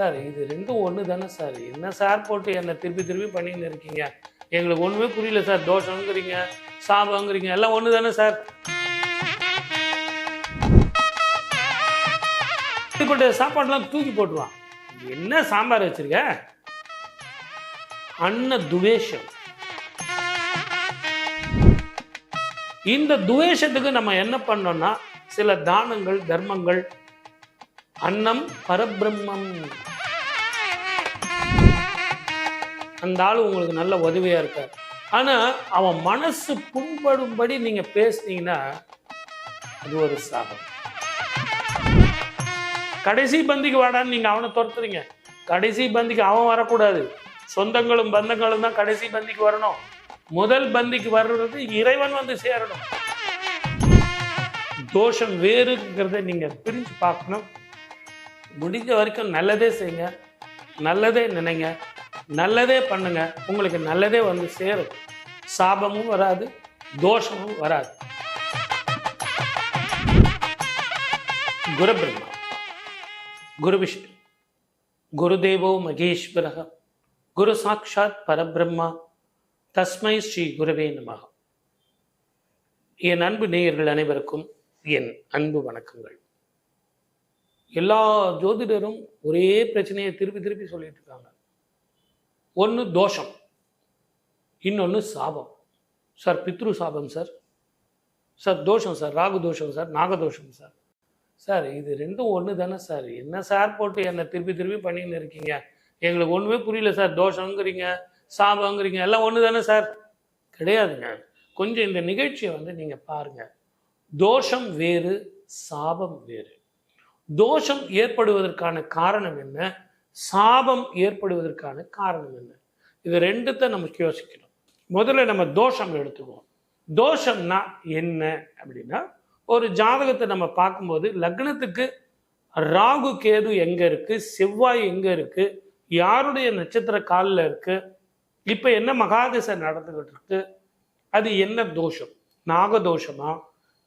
Sir இது ரெண்டும் ஒன்று தானே சார். என்ன சார் போட்டு என்னை திருப்பி திருப்பி பண்ணின்னு இருக்கீங்க? எங்களுக்கு ஒன்றுமே புரியல சார். தோஷங்கிறீங்க சாபங்கிறீங்க எல்லாம் ஒன்று தானே சார். இப்படிப்பட்ட சாப்பாடுலாம் தூக்கி போட்டுருவான். என்ன சாம்பார் வச்சுருக்க? அன்ன துவேஷம். இந்த துவேஷத்துக்கு நம்ம என்ன பண்ணோம்னா சில தானங்கள் தர்மங்கள் அன்னம் பரபிரம்மம். அந்த ஆள் உங்களுக்கு நல்ல உதவியாக இருக்கார். ஆனால் அவன் மனசு புண்படும்படி நீங்கள் பேசுனீங்கன்னா அது ஒரு சாபம். கடைசி பந்திக்கு வாடான்னு நீங்கள் அவனை துரத்துறீங்க. கடைசி பந்திக்கு அவன் வரக்கூடாது. சொந்தங்களும் பந்தங்களும் தான் கடைசி பந்திக்கு வரணும். முதல் பந்திக்கு வர்றது இறைவன் வந்து சேரணும். தோஷம் வேறுங்கிறத நீங்கள் பிரிஞ்சு பார்க்கணும். முடிஞ்ச வரைக்கும் நல்லதே செய்யுங்க. நல்லதே நினைங்க. நல்லதே பண்ணுங்க. உங்களுக்கு நல்லதே வந்து சேரும். சாபமும் வராது தோஷமும் வராது. குரு பிரம்மா குரு விஷ்ணு குருதேவோ மகேஸ்வரக குரு சாட்சாத் பரபிரம்மா தஸ்மை ஸ்ரீ குருவே நமக என் அன்பு நேயர்கள் அனைவருக்கும் என் அன்பு வணக்கங்கள். எல்லா ஜோதிடரும் ஒரே பிரச்சனையை திருப்பி திருப்பி சொல்லிட்டு இருக்காங்க. ஒன்று தோஷம் இன்னொன்று சாபம். சார் பித்ரு சாபம் சார். சார் தோஷம் சார் ராகு தோஷம் சார் நாகதோஷம் சார். சார் இது ரெண்டும் ஒன்று தானே சார். என்ன சார் போட்டு என்னை திருப்பி திருப்பி பண்ணின்னு இருக்கீங்க? எங்களுக்கு ஒன்றுமே புரியல சார். தோஷங்கிறீங்க சாபங்கிறீங்க எல்லாம் ஒன்று தானே சார். கிடையாதுங்க. கொஞ்சம் இந்த நிகழ்ச்சியை வந்து நீங்கள் பாருங்கள் தோஷம் வேறு சாபம் வேறு. தோஷம் ஏற்படுவதற்கான காரணம் என்ன? சாபம் ஏற்படுவதற்கான காரணம் என்ன? இது ரெண்டுத்தை நம்ம யோசிக்கணும். முதல்ல நம்ம தோஷம் எடுத்துக்குவோம். தோஷம்னா என்ன அப்படின்னா ஒரு ஜாதகத்தை நம்ம பார்க்கும்போது லக்னத்துக்கு ராகு கேது எங்க இருக்கு? செவ்வாய் எங்க இருக்கு? யாருடைய நட்சத்திர காலில் இருக்கு? இப்போ என்ன மகாதிசை நடந்துகிட்டு இருக்கு? அது என்ன தோஷம்? நாகதோஷமா?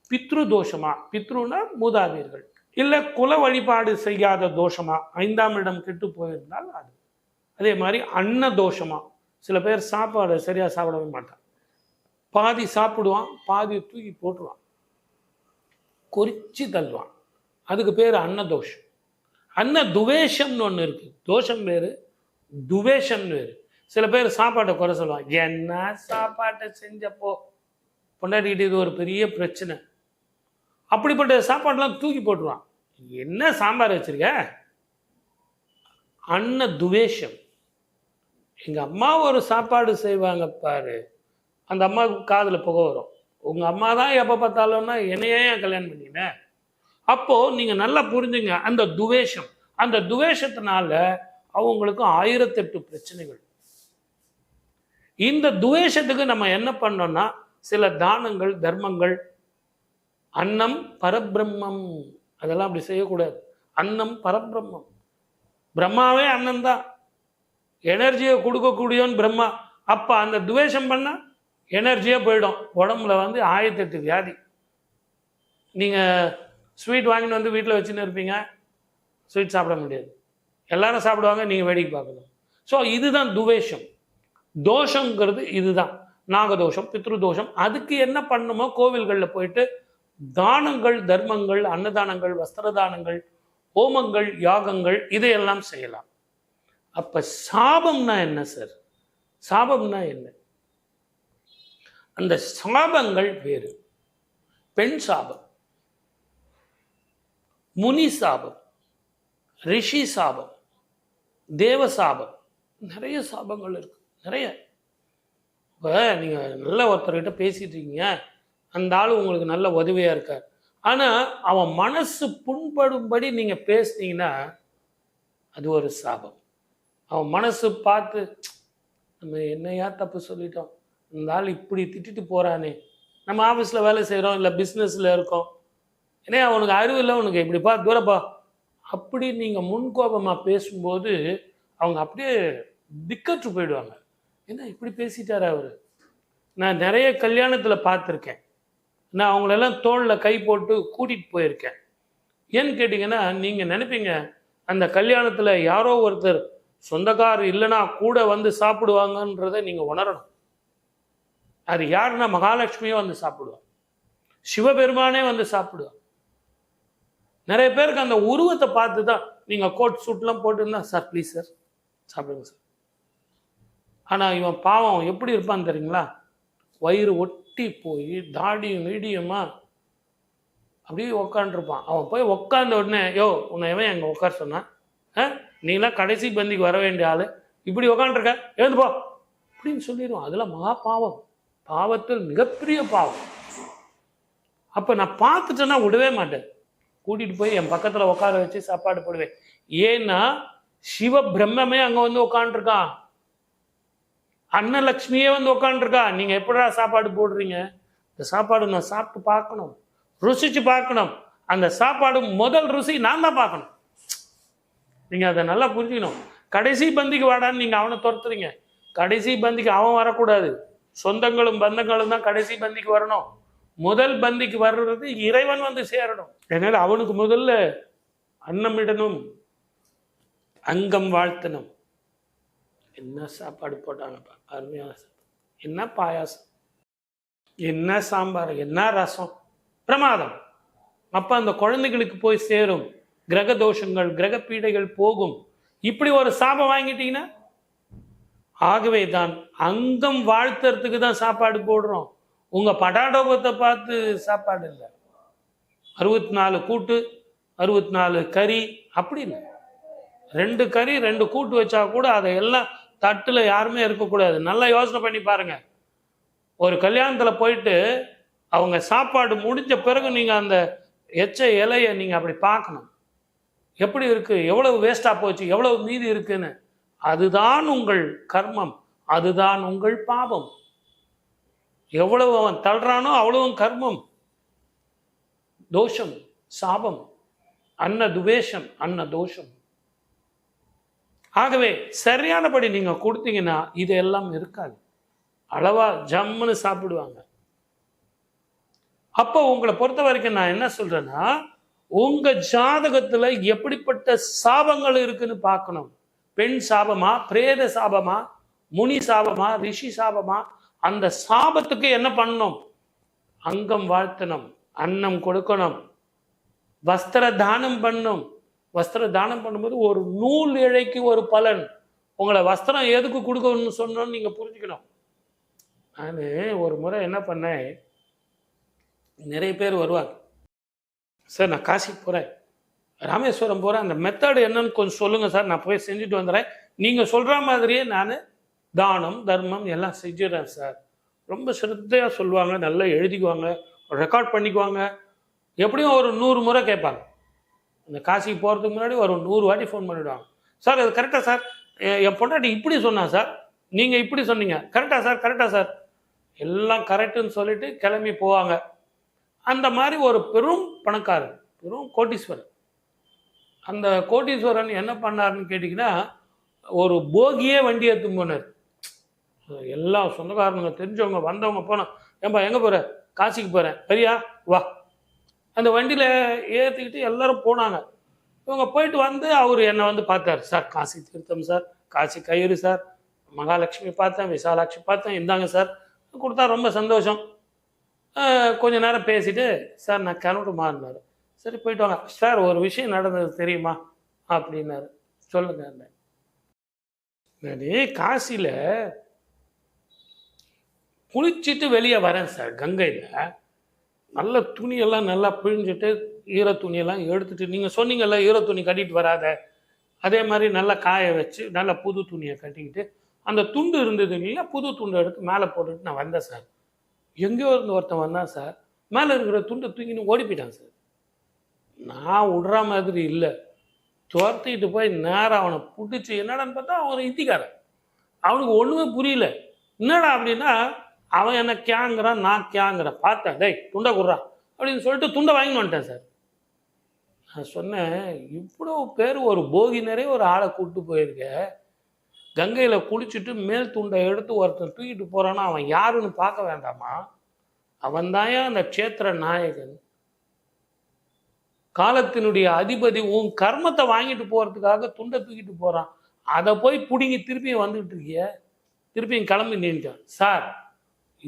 பித்ரு தோஷமா? பித்ருனா மூதாதையர்கள். இல்லை குல வழிபாடு செய்யாத தோஷமா? ஐந்தாம் இடம் கெட்டு போயிருந்தால் அது. அதே மாதிரி அன்ன தோஷமா? சில பேர் சாப்பாடு சரியாக சாப்பிடவே மாட்டான் பாதி சாப்பிடுவான் பாதி தூக்கி போட்டுருவான். கொறிச்சு தள்ளுவான். அதுக்கு பேர் அன்ன தோஷம். அன்ன துவேஷம்னு ஒன்று இருக்கு. தோஷம் வேறு துவேஷம்னு வேறு. சில பேர் சாப்பாட்டை குறை சொல்லுவான் என்ன சாப்பாட்டை செஞ்சப்போ? பொண்டாட்டிக்கிட்டு இது ஒரு பெரிய பிரச்சனை. அப்படிப்பட்ட சாப்பாடெல்லாம் தூக்கி போட்டுருவான். என்ன சாம்பார் வச்சிருக்க? அன்ன துவேஷம். எங்க அம்மா ஒரு சாப்பாடு செய்வாங்க பாரு. அந்த அம்மாவுக்கு காதில் புகை வரும். உங்க அம்மா தான் எப்போ பார்த்தாலும்னா என்னையே ஏன் கல்யாணம் பண்ணின அப்போது நீங்கள் நல்லா புரிஞ்சுங்க அந்த துவேஷம். அந்த துவேஷத்தினால அவங்களுக்கு ஆயிரத்தெட்டு பிரச்சனைகள். இந்த துவேஷத்துக்கு நம்ம என்ன பண்ணோம்னா சில தானங்கள் தர்மங்கள் அன்னம் பரபிரம்மம். அதெல்லாம் அப்படி செய்யக்கூடாது. அன்னம் பரபிரம்மம். பிரம்மாவே அண்ணன் தான். எனர்ஜியை கொடுக்கக்கூடியவன் பிரம்மா. அப்போ அந்த துவேஷம் பண்ணால் எனர்ஜியே போயிடும். உடம்புல வந்து ஆயிரத்தெட்டு வியாதி. நீங்கள் ஸ்வீட் வாங்கிட்டு வந்து வீட்டில் வச்சுன்னு இருப்பீங்க. ஸ்வீட் சாப்பிட முடியாது. எல்லாரும் சாப்பிடுவாங்க நீங்கள் வேடிக்கை பார்க்கணும். ஸோ இதுதான் துவேஷம். தோஷங்கிறது இதுதான். நாகதோஷம் பித்ருதோஷம். அதுக்கு என்ன பண்ணுமோ கோவில்களில் போயிட்டு தானங்கள் தர்மங்கள் அன்னதானங்கள் வஸ்திரதானங்கள் ஹோமங்கள் யாகங்கள் இதையெல்லாம் செய்யலாம். அப்ப சாபம்னா என்ன சார் சாபம்னா என்ன? அந்த சாபங்கள் வேறு. பெண் சாபம் முனி சாபம் ரிஷி சாபம் தேவ சாபம் நிறைய சாபங்கள் இருக்கு. நிறைய. இப்போ நீங்கள் நல்ல ஒருத்தர்கிட்ட பேசிட்டு இருக்கீங்க. அந்த ஆள் உங்களுக்கு நல்ல உதவியாக இருக்கார். ஆனால் அவன் மனசு புண்படும்படி நீங்கள் பேசுனீங்கன்னா அது ஒரு சாபம். அவன் மனசு பார்த்து நம்ம என்னையா தப்பு சொல்லிட்டோம்? இந்த ஆள் இப்படி திட்டிட்டு போகிறானே நம்ம ஆஃபீஸில் வேலை செய்கிறோம் இல்லை பிஸ்னஸில் இருக்கோம். ஏன்னா அவனுக்கு அறிவு இல்லை உனக்கு இப்படிப்பா தூரப்பா அப்படி நீங்கள் முன்கோபமாக பேசும்போது அவங்க அப்படியே திக்கற்று போயிடுவாங்க. ஏன்னா இப்படி பேசிட்டார் அவர்? நான் நிறைய கல்யாணத்தில் பார்த்துருக்கேன். நான் அவங்களெல்லாம் தோளில் கை போட்டு கூட்டிகிட்டு போயிருக்கேன். ஏன்னு கேட்டிங்கன்னா நீங்கள் நினைப்பீங்க அந்த கல்யாணத்தில் யாரோ ஒருத்தர் சொந்தக்காரர் இல்லைன்னா கூட வந்து சாப்பிடுவாங்கன்றதை நீங்கள் உணரணும். அது யாருன்னா மகாலட்சுமியே வந்து சாப்பிடுவான் சிவபெருமானே வந்து சாப்பிடுவான் நிறைய பேருக்கு அந்த உருவத்தை பார்த்து தான் நீங்கள் கோட் சூட்லாம் போட்டுருந்தா சார் ப்ளீஸ் சார் சாப்பிடுங்க சார். ஆனால் இவன் பாவம் எப்படி இருப்பான்னு தெரியுங்களா? வயிறு ஒட்டி போய் தாடியும் மீடியமா அப்படியே உக்காண்டிருப்பான் அவன் போய் உக்காந்த உடனே யோ உன்னை எவன் எங்கே உட்கார சொன்னான் ஆ? நீலாம் கடைசி பந்திக்கு வர வேண்டிய ஆள். இப்படி உக்காண்டிருக்க எழுந்து போ. அப்படின்னு சொல்லிடுவான். அதெல்லாம் மகா பாவம். பாவத்தில் மிகப்பெரிய பாவம். அப்போ நான் பார்த்துட்டேன்னா விடவே மாட்டேன். கூட்டிகிட்டு போய் என் பக்கத்தில் உட்கார வச்சு சாப்பாடு போடுவேன். ஏன்னா சிவ பிரம்மமே அங்கே வந்து உட்காந்துருக்கான் அன்னலக்ஷ்மியே வந்து உட்காந்துருக்கா நீங்கள் எப்படா சாப்பாடு போடுறீங்க? இந்த சாப்பாடு நான் சாப்பிட்டு பார்க்கணும். ருசிச்சு பார்க்கணும். அந்த சாப்பாடு முதல் ருசி நான் தான் பார்க்கணும். நீங்கள் அதை நல்லா புரிஞ்சுக்கணும். கடைசி பந்திக்கு வாடான்னு நீங்கள் அவனை துரத்துறீங்க. கடைசி பந்திக்கு அவன் வரக்கூடாது. சொந்தங்களும் பந்தங்களும் தான் கடைசி பந்திக்கு வரணும். முதல் பந்திக்கு வர்றது இறைவன் வந்து சேரணும். அதனால அவனுக்கு முதல்ல அன்னமிடணும் அங்கம் வாழ்த்தணும். என்ன சாப்பாடு போட்டாங்கப்பா? அருமையான சாப்பாடு. என்ன பாயாசம்? என்ன சாம்பார்? என்ன ரசம்? பிரமாதம். அப்போ அந்த குழந்தைகளுக்கு போய் சேரும். கிரக தோஷங்கள் கிரக பீடைகள் போகும். இப்படி ஒரு சாபம் வாங்கிட்டீங்கன்னா ஆகவே தான் அங்கம் வாழ்த்துறதுக்கு தான் சாப்பாடு போடுறோம். உங்க படாடோபத்தை பார்த்து சாப்பாடு இல்லை. அறுபத்தி நாலு கூட்டு அறுபத்தி நாலு கறி அப்படி இல்லை ரெண்டு கறி ரெண்டு கூட்டு வச்சா கூட அதை எல்லாம் தட்டில் யாருமே இருக்கக்கூடாது நல்லா யோசனை பண்ணி பாருங்கள் ஒரு கல்யாணத்தில் போயிட்டு அவங்க சாப்பாடு முடிஞ்ச பிறகு நீங்கள் அந்த எச்ச இலையை நீங்கள் அப்படி பார்க்கணும். எப்படி இருக்குது எவ்வளவு வேஸ்டாக போச்சு? எவ்வளவு மீதி இருக்குன்னு. அதுதான் உங்கள் கர்மம். அதுதான் உங்கள் பாவம். எவ்வளவு அவன் தள்ளுறானோ அவ்வளவும் கர்மம். தோஷம் சாபம். அன்ன துவேஷம் அன்ன தோஷம். ஆகவே சரியானபடி நீங்கள் கொடுத்தீங்கன்னா இதெல்லாம் இருக்காது. அளவா ஜம்முன்னு சாப்பிடுவாங்க. அப்போ உங்களை பொறுத்த வரைக்கும் நான் என்ன சொல்றேன்னா உங்க ஜாதகத்தில் எப்படிப்பட்ட சாபங்கள் இருக்குன்னு பார்க்கணும். பெண் சாபமா பிரேத சாபமா முனி சாபமா ரிஷி சாபமா அந்த சாபத்துக்கு என்ன பண்ணணும்? அங்கம் வாழ்த்தணும் அன்னம் கொடுக்கணும் வஸ்திர தானம் பண்ணும் வஸ்திர தானம் பண்ணும்போது ஒரு நூல் இழைக்கு ஒரு பலன். உங்களை வஸ்திரம் எதுக்கு கொடுக்கணும்னு சொன்னோன்னு நீங்கள் புரிஞ்சுக்கணும். நான் ஒரு முறை என்ன பண்ணேன்? நிறைய பேர் வருவாங்க. சார் நான் காசிக்கு போகிறேன் ராமேஸ்வரம் போகிறேன் அந்த மெத்தடு என்னன்னு கொஞ்சம் சொல்லுங்கள் சார். நான் போய் செஞ்சுட்டு வந்துடுறேன் நீங்கள் சொல்கிற மாதிரியே நான் தானம் தர்மம் எல்லாம் செஞ்சிடறேன் சார். ரொம்ப சிரத்தையாக சொல்லுவாங்க. நல்லா எழுதிக்குவாங்க. ரெக்கார்ட் பண்ணிக்குவாங்க. எப்படியும் ஒரு நூறு முறை கேட்பாங்க. இந்த காசிக்கு போகிறதுக்கு முன்னாடி ஒரு நூறு வாட்டி ஃபோன் பண்ணிவிடுவாங்க சார் அது கரெக்டாக சார்? என் பொண்டாட்டி இப்படி சொன்னா சார்? நீங்கள் இப்படி சொன்னீங்க. கரெக்டாக சார்? கரெக்டாக சார்? எல்லாம் கரெக்டுன்னு சொல்லிட்டு கிளம்பி போவாங்க. அந்த மாதிரி ஒரு பெரும் பணக்காரர் பெரும் கோட்டீஸ்வரன் அந்த கோட்டீஸ்வரன் என்ன பண்ணாருன்னு கேட்டிங்கன்னா ஒரு போகியே வண்டி எடுத்து போனார். எல்லா சொந்தக்காரனுங்க தெரிஞ்சவங்க வந்தவங்க போனோம் ஏன்பா எங்கே போகிற காசிக்கு போகிறேன் சரியா? வா. அந்த வண்டியில் ஏற்றிக்கிட்டு எல்லாரும் போனாங்க. இவங்க போயிட்டு வந்து அவர் என்னை வந்து பார்த்தார். சார் காசி தீர்த்தம் சார். காசி கயிறு சார். மகாலட்சுமி பார்த்தேன் விசாலாட்சி பார்த்தேன் இந்தாங்க சார். கொடுத்தா ரொம்ப சந்தோஷம். கொஞ்ச நேரம் பேசிட்டு சார் நான் கிளம்புமான்னாரு சரி போயிட்டு வாங்க. சார் ஒரு விஷயம் நடந்தது தெரியுமா? அப்படின்னாரு. சொல்லுங்க நான் காசியில் குளிச்சுட்டு வெளியே வரேன் சார். கங்கையில் நல்ல துணியெல்லாம் நல்லா பிழிஞ்சிட்டு ஈர துணியெல்லாம் எடுத்துட்டு நீங்கள் சொன்னீங்கல்ல ஈர துணி கட்டிட்டு வராத. அதே மாதிரி நல்லா காய வச்சு நல்லா புது துணியை கட்டிக்கிட்டு அந்த துண்டு இருந்தது இல்லையா புது துண்டை எடுத்து மேலே போட்டுட்டு நான் வந்தேன் சார். எங்கேயோ இருந்து ஒருத்தன் வந்தான் சார். மேலே இருக்கிற துண்டை தூக்கின்னு ஓடி போயிட்டான் சார். நான் விடுற மாதிரி இல்லை. துரத்திட்டு போய் நேரம் அவனை பிடிச்சி என்னடான்னு பார்த்தா அவன் இத்திக்காரன் அவனுக்கு ஒன்றுமே புரியல. என்னடா அப்படின்னா அவன் என்ன கேங்கிறான் நான் கேங்கிறேன். பார்த்தேன் டேய் துண்டை குடுறா. அப்படின்னு சொல்லிட்டு துண்டை வாங்கி வந்துட்டேன் சார். நான் சொன்னேன் இவ்வளோ பேர் ஒரு போகி நிறைய ஒரு ஆளை கூப்பிட்டு போயிருக்க. கங்கையில் குளிச்சுட்டு மேல் துண்டை எடுத்து ஒருத்தன் தூக்கிட்டு போகிறான்னா அவன் யாருன்னு பார்க்க வேண்டாமா? அவன் அந்த க்ஷேத்திர நாயகன். காலத்தினுடைய அதிபதி உன் கர்மத்தை வாங்கிட்டு போகிறதுக்காக துண்டை தூக்கிட்டு போகிறான் அதை போய் பிடுங்கி திருப்பியும் வந்துகிட்டு இருக்கிய. திருப்பியும் கிளம்பி நின்ட்டான் சார்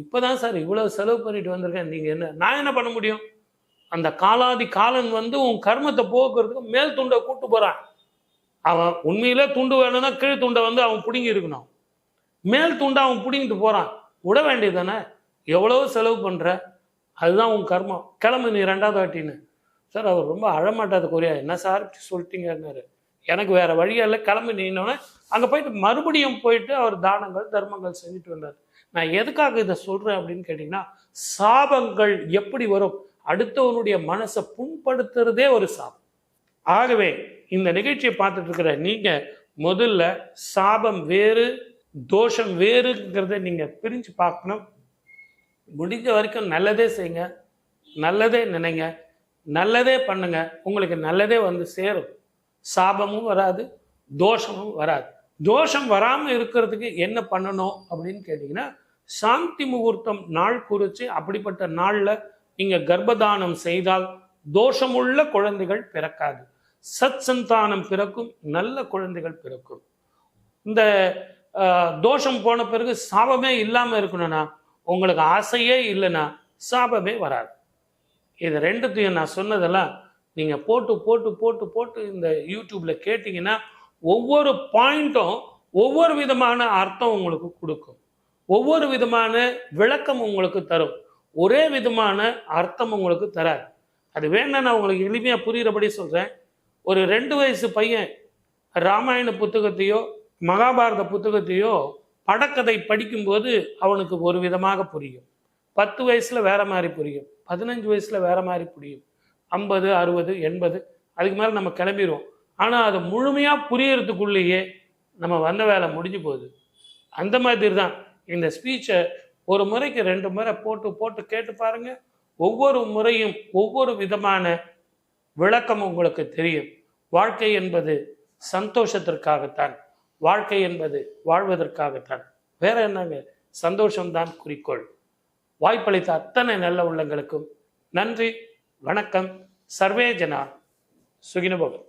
இப்போ தான் சார் இவ்வளோ செலவு பண்ணிட்டு வந்திருக்கேன். நீங்கள் என்ன நான் என்ன பண்ண முடியும்? அந்த காலாதி காலன் வந்து உன் கர்மத்தை போக்குறதுக்கு மேல் துண்டை கூட்டு போகிறான் அவன் உண்மையிலே துண்டு வேணும்னா கீழ் துண்டை வந்து அவன் பிடுங்கி இருக்கணும். மேல் துண்டை அவன் பிடுங்கிட்டு போகிறான் விட வேண்டியது தானே எவ்வளோ செலவு பண்ணுற அதுதான் உன் கர்மம். கிளம்பு நீ ரெண்டாவது வாட்டின்னு. சார் அவர் ரொம்ப அழமாட்டாத கொரியா. என்ன சார் இப்படி சொல்லிட்டீங்கன்னாரு. எனக்கு வேற வழியில் கிளம்பி நின்னோன்னே அங்கே போயிட்டு மறுபடியும் போயிட்டு அவர் தானங்கள் தர்மங்கள் செஞ்சுட்டு வந்தார். நான் எதுக்காக இதை சொல்கிறேன் அப்படின்னு கேட்டிங்கன்னா சாபங்கள் எப்படி வரும்? அடுத்தவனுடைய மனசை புண்படுத்துறதே ஒரு சாபம். ஆகவே இந்த நிகழ்ச்சியை பார்த்துட்டு இருக்கிற முதல்ல சாபம் வேறு தோஷம் வேறுங்கிறத நீங்கள் பிரிஞ்சு பார்க்கணும். முடிஞ்ச வரைக்கும் நல்லதே செய்யுங்க. நல்லதே நினைங்க. நல்லதே பண்ணுங்க. உங்களுக்கு நல்லதே வந்து சேரும். சாபமும் வராது தோஷமும் வராது. தோஷம் வராமல் இருக்கிறதுக்கு என்ன பண்ணணும் அப்படின்னு கேட்டிங்கன்னா சாந்தி முகூர்த்தம் நாள் குறித்து அப்படிப்பட்ட நாளில் நீங்கள் கர்ப்பதானம் செய்தால் தோஷமுள்ள குழந்தைகள் பிறக்காது. சத் சந்தானம் பிறக்கும் நல்ல குழந்தைகள் பிறக்கும். இந்த தோஷம் போன பிறகு சாபமே இல்லாமல் இருக்கணும்னா உங்களுக்கு ஆசையே இல்லைன்னா சாபமே வராது. இது ரெண்டுத்தையும் நான் சொன்னதெல்லாம் நீங்கள் போட்டு போட்டு போட்டு போட்டு இந்த யூடியூப்பில் கேட்டிங்கன்னா ஒவ்வொரு பாயிண்ட்டும் ஒவ்வொரு விதமான அர்த்தம் உங்களுக்கு கொடுக்கும். ஒவ்வொரு விதமான விளக்கம் உங்களுக்கு தரும். ஒரே விதமான அர்த்தம் உங்களுக்கு தராது. அது வேணா நான் உங்களுக்கு எளிமையாக புரிகிறபடி சொல்கிறேன் ஒரு ரெண்டு வயசு பையன் ராமாயண புத்தகத்தையோ மகாபாரத புத்தகத்தையோ படக்கதை படிக்கும்போது அவனுக்கு ஒரு விதமாக புரியும். பத்து வயசில் வேற மாதிரி புரியும். பதினஞ்சு வயசில் வேற மாதிரி புரியும். ஐம்பது அறுபது எண்பது அதுக்கு மேலே நம்ம கிளம்பிடுவோம் ஆனால் அது முழுமையாக புரியறதுக்குள்ளேயே நம்ம வந்த வேலை முடிஞ்சு போகுது. அந்த மாதிரி தான் இந்த ஸ்பீச்சை ஒரு முறைக்கு ரெண்டு முறை போட்டு போட்டு கேட்டு பாருங்க. ஒவ்வொரு முறையும் ஒவ்வொரு விதமான விளக்கம் உங்களுக்கு தெரியும். வாழ்க்கை என்பது சந்தோஷத்திற்காகத்தான். வாழ்க்கை என்பது வாழ்வதற்காகத்தான். வேற என்னங்க? சந்தோஷம்தான் குறிக்கோள். வாய்ப்பளித்த அத்தனை நல்ல உள்ளங்களுக்கும் நன்றி வணக்கம். சர்வே ஜனா சுகினுபவத்.